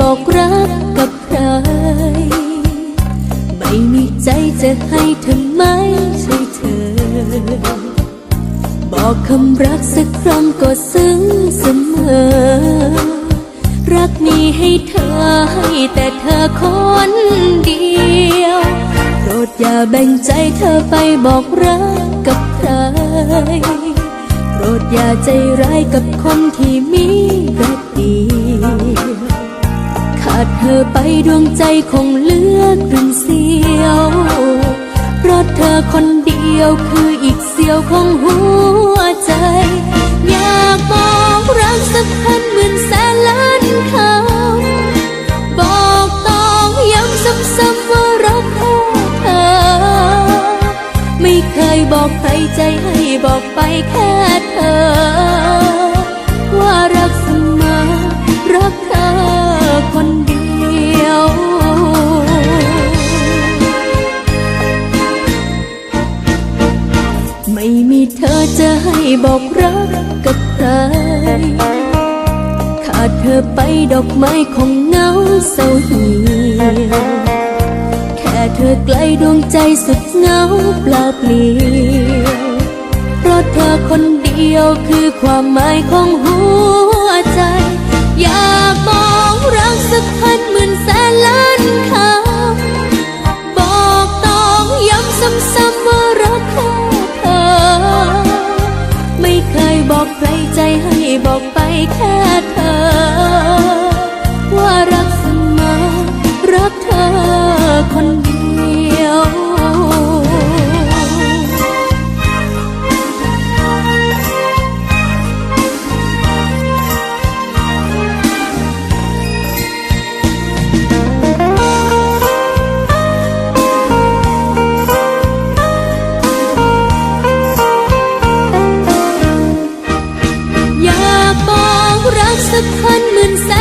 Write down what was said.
บอกรักกับใคร ไม่มีใจจะให้เธอไมใช่เธอ บอกคำรักสักครั้งก็ซึ้งเสมอ รักนี้ให้เธอให้แต่เธอคนเดียว โปรดอย่าแบ่งใจเธอไปบอกรักกับใคร โปรดอย่าใจร้ายกับคนที่มีรักเดียว ดเธอไปดวงใจคงเลือครึ่งเสียว เพราะเธอคนเดียวคืออีกเสียวของหัวใจ อยากบอกรักสักพันหมื่นแสนล้านคำบอกต้องย้ำซ้ำๆว่ารักเธอ ไม่เคยบอกใครใจให้บอกไปแค่เธอ เธอจะให้บอกรักกับใคร ขาดเธอไปดอกไม้คงเหงาเศร้าเหี่ยวแค่เธอไกลดวงใจสุดเหงาเปล่าเปลี่ยวเพราะเธอคนเดียวคือความหมายของหัวใจ อยากบอกรัก ไม่เคยบอกใครใจให้บอกไปแค่เธอ pensar.